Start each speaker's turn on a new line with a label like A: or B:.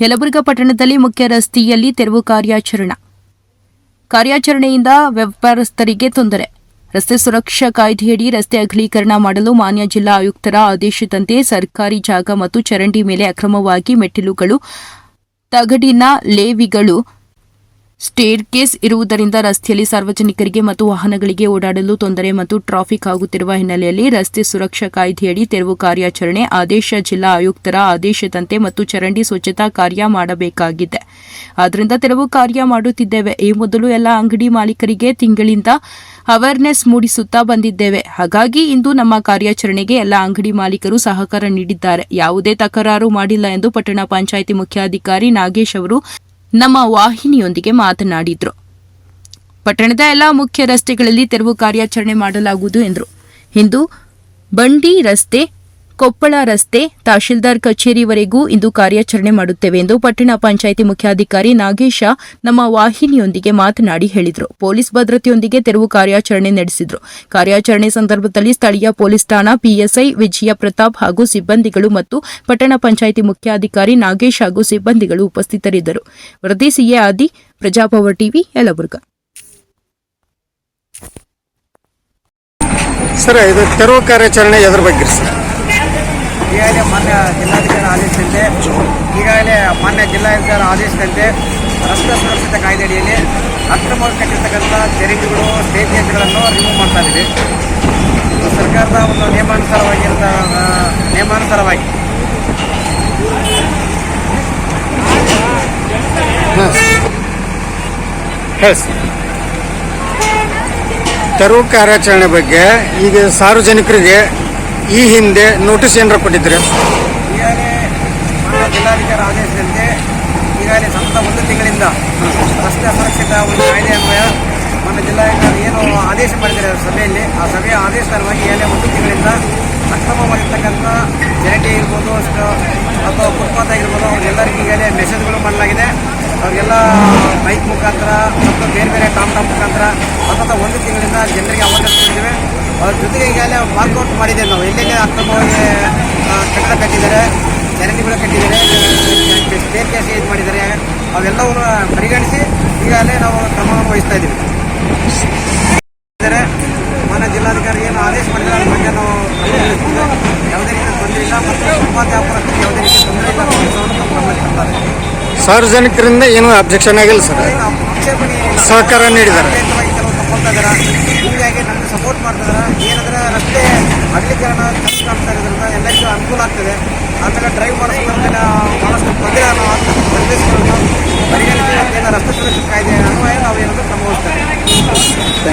A: ಯಲಬುರ್ಗಾ ಪಟ್ಟಣದಲ್ಲಿ ಮುಖ್ಯ ರಸ್ತೆಯಲ್ಲಿ ತೆರವು ಕಾರ್ಯಾಚರಣೆ. ಕಾರ್ಯಾಚರಣೆಯಿಂದ ವ್ಯಾಪಾರಸ್ಥರಿಗೆ ತೊಂದರೆ. ರಸ್ತೆ ಸುರಕ್ಷಾ ಕಾಯ್ದೆಯಡಿ ರಸ್ತೆ ಅಗಲೀಕರಣ ಮಾಡಲು ಮಾನ್ಯ ಜಿಲ್ಲಾ ಆಯುಕ್ತರ ಆದೇಶದಂತೆ ಸರ್ಕಾರಿ ಜಾಗ ಮತ್ತು ಚರಂಡಿ ಮೇಲೆ ಅಕ್ರಮವಾಗಿ ಮೆಟ್ಟಿಲುಗಳು, ತಗಡಿನ ಲೇವಿಗಳು ಸ್ಟೇರ್ಕೇಸ್ ಇರುವುದರಿಂದ ರಸ್ತೆಯಲ್ಲಿ ಸಾರ್ವಜನಿಕರಿಗೆ ಮತ್ತು ವಾಹನಗಳಿಗೆ ಓಡಾಡಲು ತೊಂದರೆ ಮತ್ತು ಟ್ರಾಫಿಕ್ ಆಗುತ್ತಿರುವ ಹಿನ್ನೆಲೆಯಲ್ಲಿ ರಸ್ತೆ ಸುರಕ್ಷಾ ಕಾಯ್ದೆಯಡಿ ತೆರವು ಕಾರ್ಯಾಚರಣೆ ಆದೇಶ ಜಿಲ್ಲಾ ಆಯುಕ್ತರ ಆದೇಶದಂತೆ ಮತ್ತು ಚರಂಡಿ ಸ್ವಚ್ಛತಾ ಕಾರ್ಯ ಮಾಡಬೇಕಾಗಿದೆ. ಆದ್ದರಿಂದ ತೆರವು ಕಾರ್ಯ ಮಾಡುತ್ತಿದ್ದೇವೆ. ಈ ಮೊದಲು ಎಲ್ಲ ಅಂಗಡಿ ಮಾಲೀಕರಿಗೆ ತಿಂಗಳಿಂದ ಅವೇರ್ನೆಸ್ ಮೂಡಿಸುತ್ತಾ ಬಂದಿದ್ದೇವೆ. ಹಾಗಾಗಿ ಇಂದು ನಮ್ಮ ಕಾರ್ಯಾಚರಣೆಗೆ ಎಲ್ಲ ಅಂಗಡಿ ಮಾಲೀಕರು ಸಹಕಾರ ನೀಡಿದ್ದಾರೆ. ಯಾವುದೇ ತಕರಾರು ಮಾಡಿಲ್ಲ ಎಂದು ಪಟ್ಟಣ ಪಂಚಾಯಿತಿ ಮುಖ್ಯಾಧಿಕಾರಿ ನಾಗೇಶ್ ಅವರು ನಮ್ಮ ವಾಹಿನಿಯೊಂದಿಗೆ ಮಾತನಾಡಿದ್ರು. ಪಟ್ಟಣದ ಎಲ್ಲ ಮುಖ್ಯ ರಸ್ತೆಗಳಲ್ಲಿ ತೆರವು ಕಾರ್ಯಾಚರಣೆ ಮಾಡಲಾಗುವುದು ಎಂದರು. ಇಂದು ಬಂಡಿ ರಸ್ತೆ ಕೊಪ್ಪಳ ರಸ್ತೆ ತಹಶೀಲ್ದಾರ್ ಕಚೇರಿವರೆಗೂ ಇಂದು ಕಾರ್ಯಾಚರಣೆ ಮಾಡುತ್ತೇವೆ ಎಂದು ಪಟ್ಟಣ ಪಂಚಾಯಿತಿ ಮುಖ್ಯಾಧಿಕಾರಿ ನಾಗೇಶ ನಮ್ಮ ವಾಹಿನಿಯೊಂದಿಗೆ ಮಾತನಾಡಿ ಹೇಳಿದರು. ಪೊಲೀಸ್ ಭದ್ರತೆಯೊಂದಿಗೆ ತೆರವು ಕಾರ್ಯಾಚರಣೆ ನಡೆಸಿದರು. ಕಾರ್ಯಾಚರಣೆ ಸಂದರ್ಭದಲ್ಲಿ ಸ್ಥಳೀಯ ಪೊಲೀಸ್ ಠಾಣಾ ಪಿಎಸ್ಐ ವಿಜಯ ಪ್ರತಾಪ್ ಹಾಗೂ ಸಿಬ್ಬಂದಿಗಳು ಮತ್ತು ಪಟ್ಟಣ ಪಂಚಾಯಿತಿ ಮುಖ್ಯಾಧಿಕಾರಿ ನಾಗೇಶ್ ಹಾಗೂ ಸಿಬ್ಬಂದಿಗಳು ಉಪಸ್ಥಿತರಿದ್ದರು. ವರದಿ ಸಿಎ ಆದಿ, ಪ್ರಜಾಪವರ್ ಟಿವಿ, ಯಲಬುರ್ಗ.
B: ಸರ್, ಇದು ತೆರವು ಕಾರ್ಯಾಚರಣೆ ಎದ್ರ ಬಗ್ಗೆ ಸರ್.
C: ಈಗಾಗಲೇ ಮಾನ್ಯ ಜಿಲ್ಲಾಧಿಕಾರಿ ಆದೇಶದಂತೆ, ಈಗಾಗಲೇ ಮಾನ್ಯ ಜಿಲ್ಲಾಧಿಕಾರಿ ಆದೇಶದಂತೆ ರಸ್ತೆ ಸುರಕ್ಷತೆ ಕಾಯ್ದೆಯಡಿಯಲ್ಲಿ ಅಕ್ರಮವಾಗಿ ಕಟ್ಟಿರ್ತಕ್ಕಂಥ ತೆರಿಗೆಗಳು ಸ್ಟೇಜ್ಗಳನ್ನು ರಿಮೂವ್ ಮಾಡ್ತಾ ಇದ್ದೀವಿ. ಇದು ಸರ್ಕಾರದ ಒಂದು ನಿಯಮಾನುಸಾರವಾಗಿರ್ತ ನಿಯಮಾನುಸಾರವಾಗಿ.
B: ತೆರವು ಕಾರ್ಯಾಚರಣೆ ಬಗ್ಗೆ ಈಗ ಸಾರ್ವಜನಿಕರಿಗೆ ಈ ಹಿಂದೆ ನೋಟಿಸ್ ಏನಾರ ಕೊಟ್ಟಿದ್ರೆ
C: ಈಗಾಗಲೇ ಮಾನ್ಯ ಜಿಲ್ಲಾಧಿಕಾರಿ ಆದೇಶದಂತೆ ಈಗಾಗಲೇ ಸತತ ಒಂದು ತಿಂಗಳಿಂದ ರಸ್ತೆ ಸುರಕ್ಷತಾ ಒಂದು ಕಾಯ್ದೆ ಅನ್ವಯ ಮಾನ್ಯ ಜಿಲ್ಲಾಧಿಕಾರಿ ಏನು ಆದೇಶ ಮಾಡಿದ್ದಾರೆ ಸಭೆಯಲ್ಲಿ. ಆ ಸಭೆಯ ಆದೇಶದವಾಗಿ ಈಗಾಗಲೇ ಒಂದು ತಿಂಗಳಿಂದ ಅಕ್ರಮವಾಗಿರ್ತಕ್ಕಂಥ ಜನಟಿ ಇರ್ಬೋದು ಅಥವಾ ಫುಟ್ಪಾತ್ ಆಗಿರ್ಬೋದು, ಅವ್ರಿಗೆಲ್ಲರಿಗೂ ಈಗಾಗಲೇ ಮೆಸೇಜ್ಗಳು ಮಾಡಲಾಗಿದೆ. ಅವರಿಗೆಲ್ಲ ಬೈಕ್ ಮುಖಾಂತರ ಮತ್ತು ಬೇರೆ ಬೇರೆ ಟಾಮ್ ಟಾಮ್ ಮುಖಾಂತರ ಸತತ ಒಂದು ತಿಂಗಳಿಂದ ಜನರಿಗೆ ಅವೇರ್ನೆಸ್ ಕೊಟ್ಟಿದ್ದೇವೆ ಅದ್ರ ಈಗಾಗಲೇ ಮಾಡಿದ್ದೇವೆ ನಾವು ಎಲ್ಲೆಲ್ಲ ಅಕ್ರಮವಾಗಿ ಕಟ್ಟಡ ಕಟ್ಟಿದ್ದಾರೆ ಚರಂಡಿಗಳು ಕಟ್ಟಿದ್ದಾರೆ ಸ್ಟೇರ್ ಕೇಸ್ ಇದು ಮಾಡಿದ್ದಾರೆ ಅವೆಲ್ಲವನ್ನು ಪರಿಗಣಿಸಿ ಈಗಾಗಲೇ ನಾವು ಕ್ರಮವನ್ನು ವಹಿಸ್ತಾ ಇದ್ದೀವಿ ಮಾನ್ಯ ಜಿಲ್ಲಾಧಿಕಾರಿ ಏನು ಆದೇಶ ಮಾಡಿದ್ದಾರೆ ಅದ್ರ ಬಗ್ಗೆ ನಾವು. ಯಾವುದೇ ರೀತಿ ತೊಂದರೆ ಇಲ್ಲ ಮತ್ತು ವ್ಯಾಪಾರಸ್ಥರಿಗೆ ಯಾವುದೇ ರೀತಿ ತೊಂದರೆ ಇಲ್ಲ
B: ಸಾರ್ವಜನಿಕರಿಂದ ಏನು ಅಬ್ಜೆಕ್ಷನ್ ಆಗಿಲ್ಲ ಸರ್
C: ಆಕ್ಷೇಪಣೆ.
B: ಸಹಕಾರ ನೀಡಿದ್ದಾರೆ.
C: ಹಾಕ್ಕೊಳ್ತಾ ಇದ್ದಾರೆ ಹೀಗಾಗಿ ನಮಗೆ ಸಪೋರ್ಟ್ ಮಾಡ್ತಾ ಏನಂದರೆ ರಸ್ತೆ ಅಗಲೀಕರಣ ಕಷ್ಟ ಆಗ್ತಾ ಇರೋದ್ರಿಂದ ಎಲ್ಲರಿಗೂ ಅನುಕೂಲ ಆಗ್ತದೆ. ಆಮೇಲೆ ಡ್ರೈವ್ ಮಾಡಿಸೋದ್ರಿಂದ ಭಾಳಷ್ಟು ತೊಂದರೆ